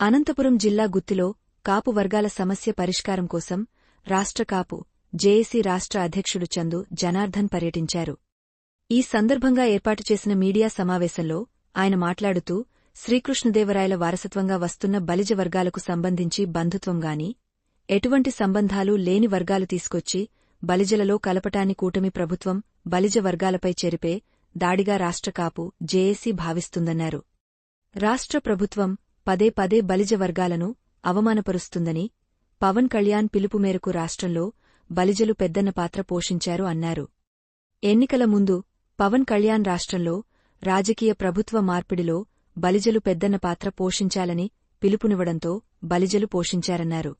అనంతపురం జిల్లా గుత్తిలో కాపు వర్గాల సమస్య పరిష్కారం కోసం రాష్ట్ర కాపు జేఏసీ రాష్ట్ర అధ్యక్షుడు చందు జనార్దన్ పర్యటించారు. ఈ సందర్భంగా ఏర్పాటు చేసిన మీడియా సమావేశంలో ఆయన మాట్లాడుతూ శ్రీకృష్ణదేవరాయల వారసత్వంగా వస్తున్న బలిజ వర్గాలకు సంబంధించి బంధుత్వంగాని ఎటువంటి సంబంధాలు లేని వర్గాలు తీసుకొచ్చి బలిజలలో కలపటాని కూటమి ప్రభుత్వం బలిజ వర్గాలపై చెరిపే దాడిగా రాష్ట్ర కాపు జేఏసీ భావిస్తుందన్నారు. రాష్ట్ర ప్రభుత్వం పదే పదే బలిజ వర్గాలను అవమానపరుస్తుందని పవన్ కళ్యాణ్ పిలుపు మేరకు రాష్ట్రంలో బలిజలు పెద్దన్న పాత్ర పోషించారు అన్నారు. ఎన్నికల ముందు పవన్ కళ్యాణ్ రాష్ట్రంలో రాజకీయ ప్రభుత్వ మార్పిడిలో బలిజలు పెద్దన్న పాత్ర పోషించాలని పిలుపునివ్వడంతో బలిజలు పోషించారన్నారు.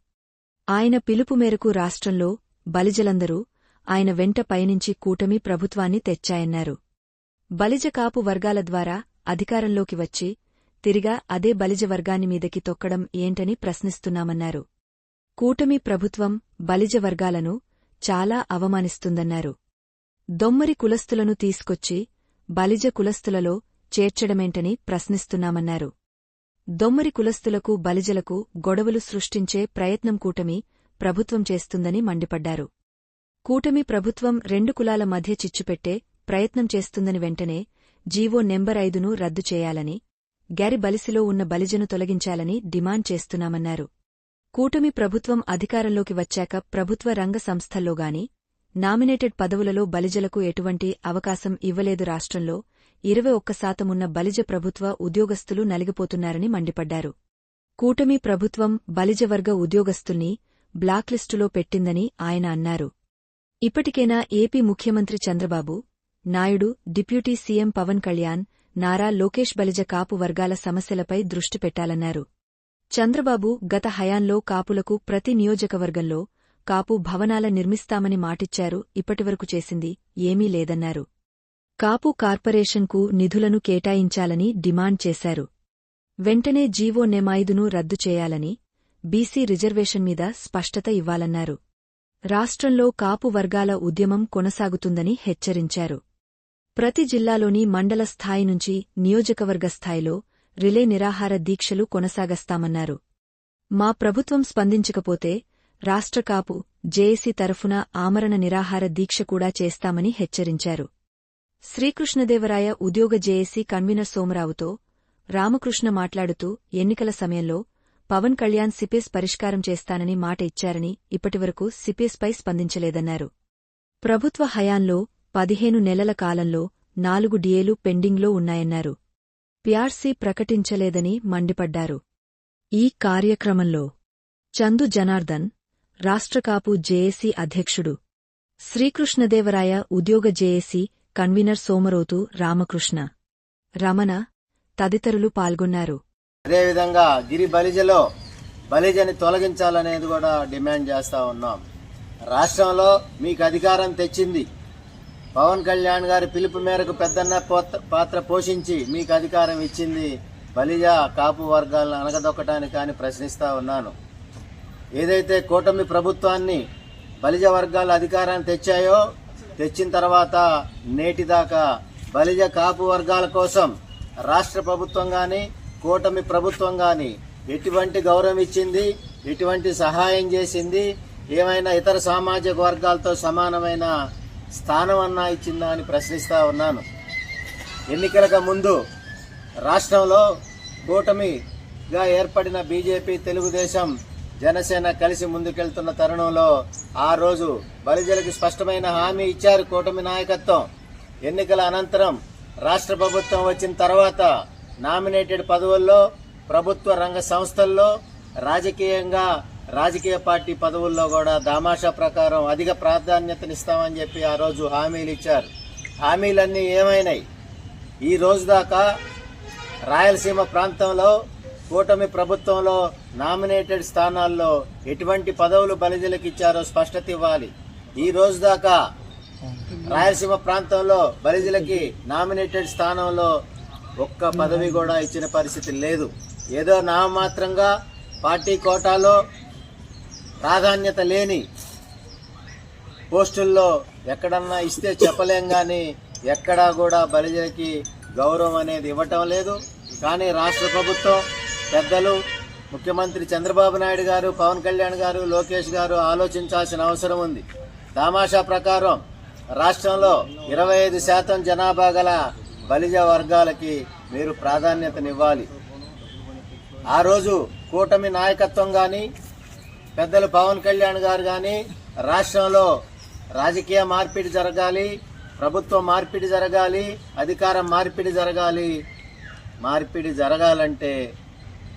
ఆయన పిలుపు మేరకు రాష్ట్రంలో బలిజలందరూ ఆయన వెంట పయనించి కూటమి ప్రభుత్వాన్ని తెచ్చాయన్నారు. బలిజ కాపు వర్గాల ద్వారా అధికారంలోకి వచ్చి తిరిగా అదే బలిజ వర్గాన్ని మీదకి తొక్కడం ఏంటని ప్రశ్నిస్తున్నామన్నారు. కూటమి ప్రభుత్వం బలిజ వర్గాలను చాలా అవమానిస్తుందన్నారు. దొమ్మరి కులస్తులను తీసుకొచ్చి బలిజ కులస్తులలో చేర్చడమేంటని ప్రశ్నిస్తున్నామన్నారు. దొమ్మరి కులస్తులకు బలిజలకు గొడవలు సృష్టించే ప్రయత్నం కూటమి ప్రభుత్వం చేస్తుందని మండిపడ్డారు. కూటమి ప్రభుత్వం రెండు కులాల మధ్య చిచ్చుపెట్టే ప్రయత్నం చేస్తుందని వెంటనే జీవో నెంబర్ ఐదును రద్దు చేయాలని గ్యారి బలిసిలో ఉన్న బలిజను తొలగించాలని డిమాండ్ చేస్తున్నామన్నారు. కూటమి ప్రభుత్వం అధికారంలోకి వచ్చాక ప్రభుత్వ రంగ సంస్థల్లోగాని నామినేటెడ్ పదవులలో బలిజలకు ఎటువంటి అవకాశం ఇవ్వలేదు రాష్ట్రంలో ఇరవై ఒక్క శాతమున్న బలిజ ప్రభుత్వ ఉద్యోగస్తులు నలిగిపోతున్నారని మండిపడ్డారు. కూటమి ప్రభుత్వం బలిజవర్గ ఉద్యోగస్తుల్ని బ్లాక్లిస్టులో పెట్టిందని ఆయన అన్నారు. ఇప్పటికైనా ఏపీ ముఖ్యమంత్రి చంద్రబాబు నాయుడు డిప్యూటీ సీఎం పవన్ కళ్యాణ్ నారా లోకేష్ బలిజ కాపు వర్గాల సమస్యలపై దృష్టి పెట్టాలన్నారు. చంద్రబాబు గత హయాంలో కాపులకు ప్రతి నియోజకవర్గంలో కాపు భవనాల నిర్మిస్తామని మాటిచ్చారు ఇప్పటివరకు చేసింది ఏమీ లేదన్నారు. కాపు కార్పొరేషన్కు నిధులను కేటాయించాలని డిమాండ్ చేశారు. వెంటనే జీవో నెమాయిదును రద్దు చేయాలని బీసీ రిజర్వేషన్ మీద స్పష్టత ఇవ్వాలన్నారు. రాష్ట్రంలో కాపు వర్గాల ఉద్యమం కొనసాగుతుందని హెచ్చరించారు. ప్రతి జిల్లాలోని మండల స్థాయి నుంచి నియోజకవర్గ స్థాయిలో రిలే నిరాహార దీక్షలు కొనసాగస్తామన్నారు. మా ప్రభుత్వం స్పందించకపోతే రాష్ట్ర కాపు జేఏసీ తరఫున ఆమరణ నిరాహార దీక్ష కూడా చేస్తామని హెచ్చరించారు. శ్రీకృష్ణదేవరాయ ఉద్యోగ జేఏసీ కన్వీనర్ సోమరావుతో రామకృష్ణ మాట్లాడుతూ ఎన్నికల సమయంలో పవన్ కళ్యాణ్ సిపేస్ పరిష్కారం చేస్తానని మాట ఇచ్చారని ఇప్పటివరకు సిపేస్పై స్పందించలేదన్నారు. ప్రభుత్వ హయాంలో పదిహేను నెలల కాలంలో నాలుగు డిఏలు పెండింగ్లో ఉన్నాయన్నారు. ప్యార్సీ ప్రకటించలేదని మండిపడ్డారు. ఈ కార్యక్రమంలో చందు జనార్దన్ రాష్ట్రకాపు జేఏసీ అధ్యక్షుడు శ్రీకృష్ణదేవరాయ ఉద్యోగ జేఏసీ కన్వీనర్ సోమరోతు రామకృష్ణ రమణ తదితరులు పాల్గొన్నారు. అదేవిధంగా గిరి బలిజలో బలిజని తొలగించాలనేది కూడా డిమాండ్ చేస్తా ఉన్నాం. రాష్ట్రంలో మీకు అధికారం తెచ్చింది పవన్ కళ్యాణ్ గారి పిలుపు మేరకు పెద్దన్న పాత్ర పోషించి మీకు అధికారం ఇచ్చింది బలిజ కాపు వర్గాలను అనగదొక్కటానికి కానీ ప్రశ్నిస్తా ఉన్నాను. ఏదైతే కూటమి ప్రభుత్వాన్ని బలిజ వర్గాల అధికారాన్ని తెచ్చాయో తెచ్చిన తర్వాత నేటిదాకా బలిజ కాపు వర్గాల కోసం రాష్ట్ర ప్రభుత్వం కానీ కూటమి ప్రభుత్వం కానీ ఎటువంటి గౌరవం ఇచ్చింది ఎటువంటి సహాయం చేసింది ఏమైనా ఇతర సామాజిక వర్గాలతో సమానమైన స్థానం అన్నా ఇచ్చిందా అని ప్రశ్నిస్తూ ఉన్నాను. ఎన్నికలకు ముందు రాష్ట్రంలో కూటమిగా ఏర్పడిన బీజేపీ తెలుగుదేశం జనసేన కలిసి ముందుకెళ్తున్న తరుణంలో ఆ రోజు బలిజలకు స్పష్టమైన హామీ ఇచ్చారు కూటమి నాయకత్వం. ఎన్నికల అనంతరం రాష్ట్ర ప్రభుత్వం వచ్చిన తర్వాత నామినేటెడ్ పదవుల్లో ప్రభుత్వ రంగ సంస్థల్లో రాజకీయంగా రాజకీయ పార్టీ పదవుల్లో కూడా దామాషా ప్రకారం అధిక ప్రాధాన్యతనిస్తామని చెప్పి ఆ రోజు హామీలు ఇచ్చారు. హామీలన్నీ ఏమైనాయి? ఈ రోజు దాకా రాయలసీమ ప్రాంతంలో కూటమి ప్రభుత్వంలో నామినేటెడ్ స్థానాల్లో ఎటువంటి పదవులు బలిజలకు ఇచ్చారో స్పష్టత ఇవ్వాలి. ఈ రోజు దాకా రాయలసీమ ప్రాంతంలో బలిజలకి నామినేటెడ్ స్థానంలో ఒక్క పదవి కూడా ఇచ్చిన పరిస్థితి లేదు. ఏదో నామమాత్రంగా పార్టీ కోటాలో ప్రాధాన్యత లేని పోస్టుల్లో ఎక్కడన్నా ఇస్తే చెప్పలేం కానీ ఎక్కడా కూడా బలిజలకి గౌరవం అనేది ఇవ్వటం లేదు. కానీ రాష్ట్ర ప్రభుత్వం పెద్దలు ముఖ్యమంత్రి చంద్రబాబు నాయుడు గారు పవన్ కళ్యాణ్ గారు లోకేష్ గారు ఆలోచించాల్సిన అవసరం ఉంది. తమాషా ప్రకారం రాష్ట్రంలో ఇరవై ఐదు శాతం జనాభా గల బలిజ వర్గాలకి మీరు ప్రాధాన్యతనివ్వాలి. ఆ రోజు కూటమి నాయకత్వం కానీ పెద్దలు పవన్ కళ్యాణ్ గారు కానీ రాష్ట్రంలో రాజకీయ మార్పిడి జరగాలి ప్రభుత్వ మార్పిడి జరగాలి అధికారం మార్పిడి జరగాలి. మార్పిడి జరగాలంటే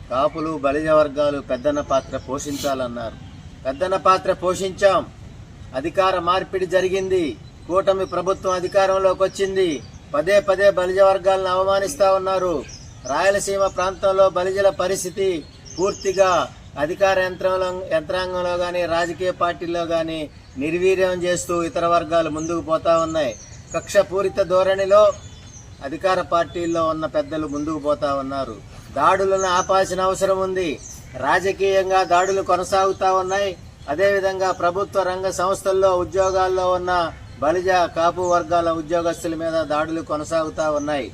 కాపులు బలిజ వర్గాలు పెద్దన్న పాత్ర పోషించాలన్నారు. పెద్దన్న పాత్ర పోషించాం. అధికార మార్పిడి జరిగింది. కూటమి ప్రభుత్వం అధికారంలోకి వచ్చింది. పదే పదే బలిజ వర్గాలను అవమానిస్తూ ఉన్నారు. రాయలసీమ ప్రాంతంలో బలిజల పరిస్థితి పూర్తిగా అధికార యంత్రంలో యంత్రాంగంలో కానీ రాజకీయ పార్టీల్లో కానీ నిర్వీర్యం చేస్తూ ఇతర వర్గాలు ముందుకు పోతా ఉన్నాయి. కక్షపూరిత ధోరణిలో అధికార పార్టీల్లో ఉన్న పెద్దలు ముందుకు పోతా ఉన్నారు. దాడులను ఆపాల్సిన అవసరం ఉంది. రాజకీయంగా దాడులు కొనసాగుతా ఉన్నాయి. అదేవిధంగా ప్రభుత్వ రంగ సంస్థల్లో ఉద్యోగాల్లో ఉన్న బలిజ కాపు వర్గాల ఉద్యోగస్తుల మీద దాడులు కొనసాగుతా ఉన్నాయి.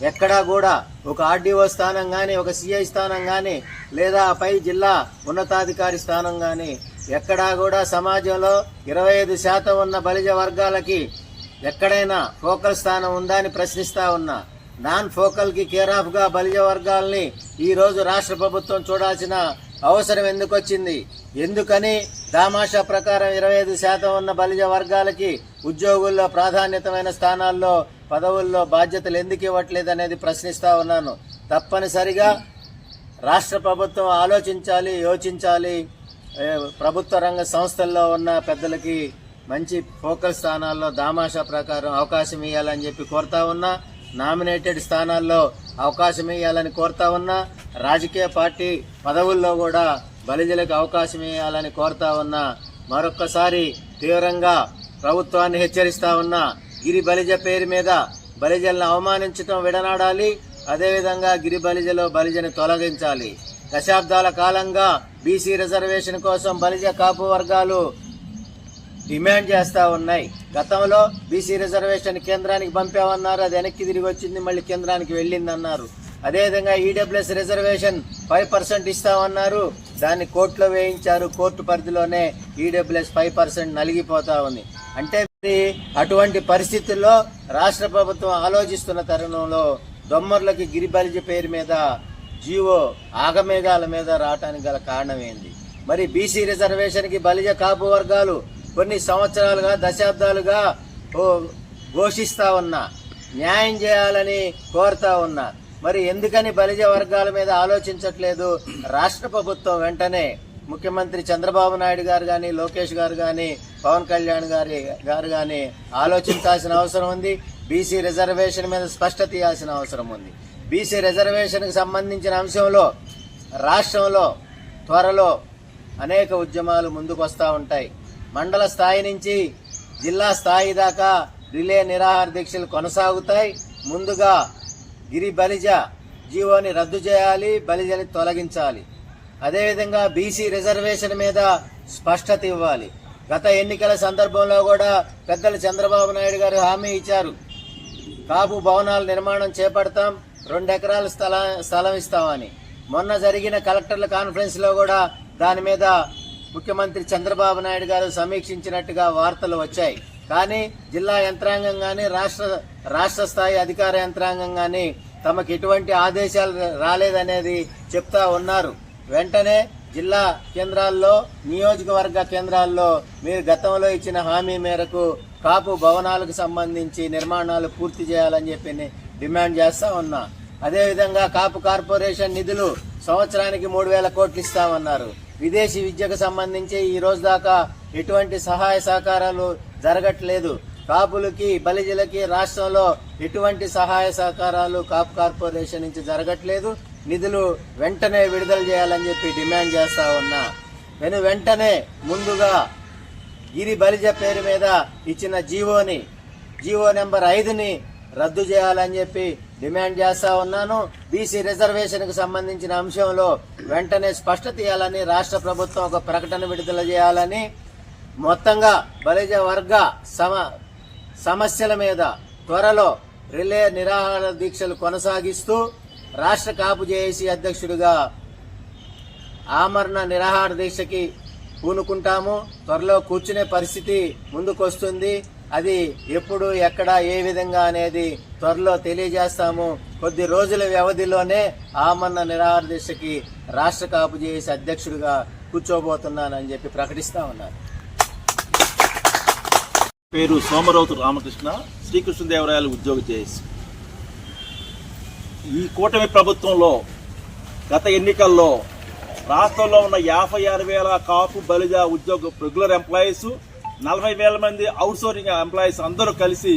ఎక్కడా కూడా ఒక ఆర్డీఓ స్థానం కానీ ఒక సిఐ స్థానం కానీ లేదా పై జిల్లా ఉన్నతాధికారి స్థానం కానీ ఎక్కడా కూడా సమాజంలో ఇరవై ఐదు శాతం ఉన్న బలిజ వర్గాలకి ఎక్కడైనా ఫోకల్ స్థానం ఉందా అని ప్రశ్నిస్తా ఉన్నా. నాన్ ఫోకల్కి కేరాఫ్గా కేర్ బలిజ వర్గాల్ని ఈరోజు రాష్ట్ర ప్రభుత్వం చూడాల్సిన అవసరం ఎందుకు వచ్చింది ఎందుకని దామాషా ప్రకారం ఇరవై ఐదు శాతం ఉన్న బలిజ వర్గాలకి ఉద్యోగుల్లో ప్రాధాన్యతమైన స్థానాల్లో పదవుల్లో బాధ్యతలు ఎందుకు ఇవ్వట్లేదు అనేది ప్రశ్నిస్తూ ఉన్నాను. తప్పనిసరిగా రాష్ట్ర ప్రభుత్వం ఆలోచించాలి యోచించాలి. ప్రభుత్వ రంగ సంస్థల్లో ఉన్న పెద్దలకి మంచి ఫోకల్ స్థానాల్లో దామాషా ప్రకారం అవకాశం ఇవ్వాలని చెప్పి కోరుతా ఉన్నా. నామినేటెడ్ స్థానాల్లో అవకాశం ఇవ్వాలని కోరుతా ఉన్నా. రాజకీయ పార్టీ పదవుల్లో కూడా బలిజలకు అవకాశం ఇవ్వాలని కోరుతా ఉన్నా. మరొక్కసారి తీవ్రంగా ప్రభుత్వాన్ని హెచ్చరిస్తా ఉన్నా. గిరి బలిజ పేరు మీద బలిజలను అవమానించడం విడనాడాలి. అదేవిధంగా గిరి బలిజలో తొలగించాలి. దశాబ్దాల కాలంగా బీసీ రిజర్వేషన్ కోసం బలిజ కాపు వర్గాలు డిమాండ్ చేస్తా ఉన్నాయి. గతంలో బీసీ రిజర్వేషన్ కేంద్రానికి పంపామన్నారు. అది వెనక్కి తిరిగి వచ్చింది మళ్ళీ కేంద్రానికి వెళ్ళిందన్నారు. అదేవిధంగా ఈడబ్ల్యూఎస్ రిజర్వేషన్ ఫైవ్ పర్సెంట్ ఇస్తామన్నారు. దాన్ని కోర్టులో వేయించారు. కోర్టు పరిధిలోనే ఈడబ్ల్యూఎస్ ఫైవ్ పర్సెంట్ నలిగిపోతా ఉంది. అంటే అటువంటి పరిస్థితుల్లో రాష్ట్ర ప్రభుత్వం ఆలోచిస్తున్న తరుణంలో దొమ్మర్లకి గిరిబలిజ పేరు మీద జీవో ఆగమేఘాల మీద రావటానికి గల కారణం ఏంది? మరి బీసీ రిజర్వేషన్కి బలిజ కాపు వర్గాలు కొన్ని సంవత్సరాలుగా దశాబ్దాలుగా ఘోషిస్తా ఉన్నా న్యాయం చేయాలని కోరుతా ఉన్నా మరి ఎందుకని బలిజ వర్గాల మీద ఆలోచించట్లేదు? రాష్ట్ర ప్రభుత్వం వెంటనే ముఖ్యమంత్రి చంద్రబాబు నాయుడు గారు కానీ లోకేష్ గారు కానీ పవన్ కళ్యాణ్ గారి గారు కానీ ఆలోచించాల్సిన అవసరం ఉంది. బీసీ రిజర్వేషన్ మీద స్పష్టత ఇవ్వాల్సిన అవసరం ఉంది. బీసీ రిజర్వేషన్కి సంబంధించిన అంశంలో రాష్ట్రంలో త్వరలో అనేక ఉద్యమాలు ముందుకు వస్తూ ఉంటాయి. మండల స్థాయి నుంచి జిల్లా స్థాయి దాకా రిలే నిరాహార దీక్షలు కొనసాగుతాయి. ముందుగా గిరి బలిజ జీవోని రద్దు చేయాలి బలిజని తొలగించాలి. అదేవిధంగా బీసీ రిజర్వేషన్ మీద స్పష్టత ఇవ్వాలి. గత ఎన్నికల సందర్భంలో కూడా పెద్దలు చంద్రబాబు నాయుడు గారు హామీ ఇచ్చారు. కాపు భవనాల నిర్మాణం చేపడతాం రెండు ఎకరాల స్థల స్థలం ఇస్తామని. మొన్న జరిగిన కలెక్టర్ల కాన్ఫరెన్స్లో కూడా దాని మీద ముఖ్యమంత్రి చంద్రబాబు నాయుడు గారు సమీక్షించినట్టుగా వార్తలు వచ్చాయి. కానీ జిల్లా యంత్రాంగం కానీ రాష్ట్ర రాష్ట్ర స్థాయి అధికార యంత్రాంగం కానీ తమకు ఎటువంటి ఆదేశాలు రాలేదనేది చెప్తా ఉన్నారు. వెంటనే జిల్లా కేంద్రాల్లో నియోజకవర్గ కేంద్రాల్లో మీరు గతంలో ఇచ్చిన హామీ మేరకు కాపు భవనాలకు సంబంధించి నిర్మాణాలు పూర్తి చేయాలని చెప్పి డిమాండ్ చేస్తా ఉన్నా. అదేవిధంగా కాపు కార్పొరేషన్ నిధులు సంవత్సరానికి మూడు వేల కోట్లు ఇస్తామన్నారు. విదేశీ విద్యకు సంబంధించి ఈ రోజు దాకా ఎటువంటి సహాయ సహకారాలు జరగట్లేదు. కాపులకి బలిజలకి రాష్ట్రంలో ఎటువంటి సహాయ సహకారాలు కాపు కార్పొరేషన్ నుంచి జరగట్లేదు. నిధులు వెంటనే విడుదల చేయాలని చెప్పి డిమాండ్ చేస్తా ఉన్నా. నేను వెంటనే ముందుగా గిరి బలిజ పేరు మీద ఇచ్చిన జీవోని జీవో నెంబర్ ఐదుని రద్దు చేయాలని చెప్పి డిమాండ్ చేస్తా ఉన్నాను. బీసీ రిజర్వేషన్కు సంబంధించిన అంశంలో వెంటనే స్పష్టత ఇవ్వాలని రాష్ట్ర ప్రభుత్వం ఒక ప్రకటన విడుదల చేయాలని మొత్తంగా బలిజ వర్గ సమ సమస్యల మీద త్వరలో రిలే నిరాహార దీక్షలు కొనసాగిస్తూ రాష్ట్ర కాపు జేఏసీ అధ్యక్షుడిగా ఆమరణ నిరాహార దీక్షకి పూనుకుంటాము. త్వరలో కూర్చునే పరిస్థితి ముందుకొస్తుంది. అది ఎప్పుడు ఎక్కడ ఏ విధంగా అనేది త్వరలో తెలియజేస్తాము. కొద్ది రోజుల వ్యవధిలోనే ఆమరణ నిరాహార దీక్షకి రాష్ట్ర కాపు చేసి అధ్యక్షుడిగా కూర్చోబోతున్నానని చెప్పి ప్రకటిస్తా ఉన్నారు. పేరు సోమరావుతు రామకృష్ణ. శ్రీకృష్ణదేవరాయలు ఉద్యోగ చేసి. ఈ కూటమి ప్రభుత్వంలో గత ఎన్నికల్లో రాష్ట్రంలో ఉన్న యాభై ఆరు వేల కాపు బలిజ ఉద్యోగ రెగ్యులర్ ఎంప్లాయీస్ నలభై వేల మంది అవుట్సోర్సింగ్ ఎంప్లాయీస్ అందరూ కలిసి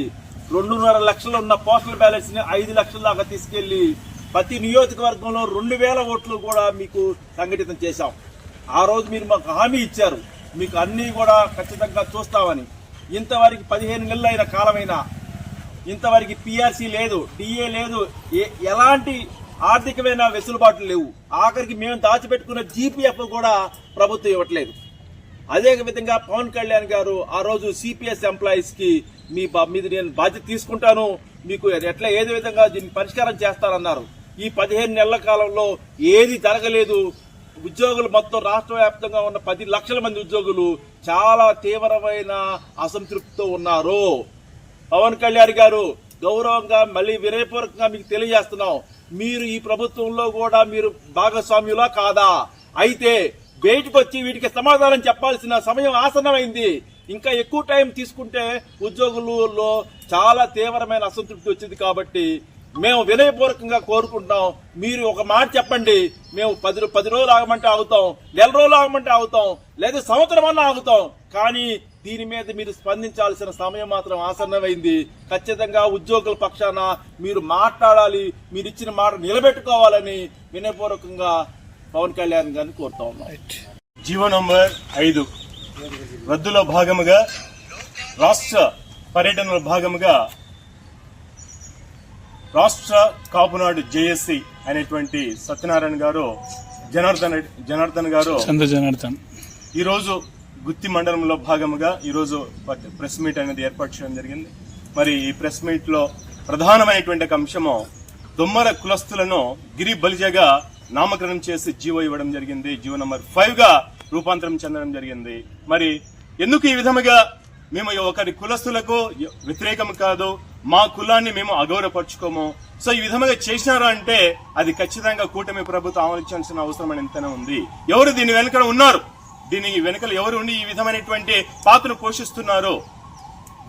రెండున్నర లక్షలు ఉన్న పోస్టల్ బ్యాలెట్స్ని ఐదు లక్షల దాకా తీసుకెళ్ళి ప్రతి నియోజకవర్గంలో రెండు వేల ఓట్లు కూడా మీకు సంఘటితం చేశాం. ఆ రోజు మీరు మాకు హామీ ఇచ్చారు. మీకు అన్నీ కూడా ఖచ్చితంగా చూస్తామని. ఇంతవరకు పదిహేను నెలలు అయిన కాలమైనా ఇంతవరకు పిఆర్సీ లేదు డిఏ లేదు ఏ- ఎలాంటి ఆర్థికమైన వెసులుబాట్లు లేవు. ఆఖరికి మేము దాచిపెట్టుకున్న జీపీఎఫ్ కూడా ప్రభుత్వం ఇవ్వట్లేదు. అదే విధంగా పవన్ కళ్యాణ్ గారు ఆ రోజు సిపిఎస్ ఎంప్లాయీస్కి మీ మీద నేను బాధ్యత తీసుకుంటాను మీకు ఎట్లా ఏదో విధంగా దీన్ని పరిష్కారం చేస్తారన్నారు. ఈ పదిహేను నెలల కాలంలో ఏది జరగలేదు. ఉద్యోగులు మొత్తం రాష్ట్ర వ్యాప్తంగా ఉన్న పది లక్షల మంది ఉద్యోగులు చాలా తీవ్రమైన అసంతృప్తితో ఉన్నారు. పవన్ కళ్యాణ్ గారు గౌరవంగా మళ్ళీ వినయపూర్వకంగా మీకు తెలియజేస్తున్నాం. మీరు ఈ ప్రభుత్వంలో కూడా మీరు భాగస్వామ్యులా కాదా? అయితే బయటకు వచ్చి వీటికి సమాధానం చెప్పాల్సిన సమయం ఆసన్నమైంది. ఇంకా ఎక్కువ టైం తీసుకుంటే ఉద్యోగులలో చాలా తీవ్రమైన అసంతృప్తి వచ్చింది కాబట్టి మేము వినయపూర్వకంగా కోరుకుంటాం మీరు ఒక మాట చెప్పండి. మేము పది పది రోజులు ఆగమంటే ఆగుతాం. నెల రోజులు ఆగమంటే ఆగుతాం. లేదా సంవత్సరం అన్నా ఆగుతాం. కానీ దీని మీద మీరు స్పందించాల్సిన సమయం మాత్రం ఆసన్నమైంది. ఖచ్చితంగా ఉద్యోగుల పక్షాన మీరు మాట్లాడాలి. మీరు ఇచ్చిన మాట నిలబెట్టుకోవాలని వినయపూర్వకంగా పవన్ కళ్యాణ్ గారిని కోరుతా ఉన్నాం. జీవో నంబర్ ఐదు. రద్దులో భాగముగా రాష్ట్ర పర్యటనలో భాగముగా రాష్ట్ర కాపునాడు జేఎస్సి అనేటువంటి సత్యనారాయణ గారు జనార్దన్ జనార్దన్ గారు చంద్ర జనార్దన్. ఈరోజు గుత్తి మండలంలో భాగముగా ఈరోజు ప్రెస్ మీట్ అనేది ఏర్పాటు చేయడం జరిగింది. మరి ఈ ప్రెస్ మీట్లో ప్రధానమైనటువంటి ఒక అంశము దొమ్మర కులస్తులను గిరి బలిజగా నామకరణం చేసి జీవో ఇవ్వడం జరిగింది. జీవో నంబర్ ఫైవ్గా రూపాంతరం చెందడం జరిగింది. మరి ఎందుకు ఈ విధముగా మేము ఒకరి కులస్తులకు వ్యతిరేకం కాదు మా కులాన్ని మేము అగౌరవపరచుకోము. సో ఈ విధంగా చేసినారా అంటే అది ఖచ్చితంగా కూటమి ప్రభుత్వం ఆమోదించాల్సిన అవసరం ఎంతైనా ఉంది. ఎవరు దీని వెనుక ఉన్నారు? దీని వెనుకలు ఎవరు ఉండి ఈ విధమైనటువంటి పాత్రను పోషిస్తున్నారు?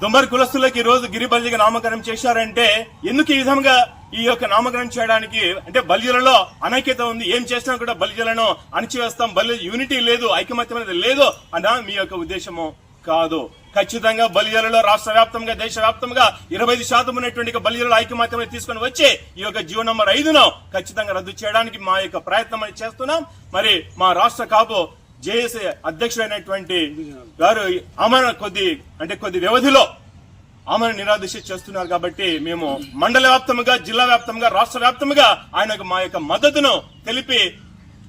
దుమ్మర్ కులస్తులకి రోజు గిరి నామకరణం చేశారంటే ఎందుకు ఈ విధంగా ఈ యొక్క నామకరణం చేయడానికి అంటే బలిజలలో అనైక్యత ఉంది ఏం చేసినా కూడా బలిజలను అణిచివేస్తాం బలి యూనిటీ లేదు ఐకమత్యం అనేది లేదు అన్న మీ యొక్క ఉద్దేశము. కాదు. ఖచ్చితంగా బలిజలలో రాష్ట్ర వ్యాప్తంగా దేశ వ్యాప్తంగా ఇరవై ఐదు శాతం ఉన్నటువంటి బలిజల ఐకమత్యం తీసుకుని వచ్చి ఈ యొక్క జీవో నంబర్ ఐదును ఖచ్చితంగా రద్దు చేయడానికి మా యొక్క ప్రయత్నం చేస్తున్నాం. మరి మా రాష్ట్ర కాపు జేఏసీ అధ్యక్షుడైనటువంటి గారు ఆమె కొద్ది అంటే కొద్ది వ్యవధిలో ఆమెను నిరాదీక్ష చేస్తున్నారు కాబట్టి మేము మండల వ్యాప్తంగా జిల్లా వ్యాప్తంగా రాష్ట్ర వ్యాప్తంగా ఆయనకు మా యొక్క మద్దతును తెలిపి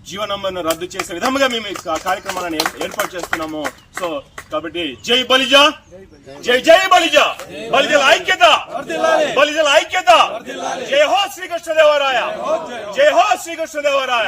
జీవనంబర్ను రద్దు చేసే విధంగా మేము కార్యక్రమాలను ఏర్పాటు చేస్తున్నాము. సో కాబట్టి జై బలిజ! జై జై బలిజ! బలిజల ఐక్యత! బలిజల ఐక్యత! జై హో శ్రీకృష్ణదేవరాయ! జై హో శ్రీకృష్ణదేవరాయ!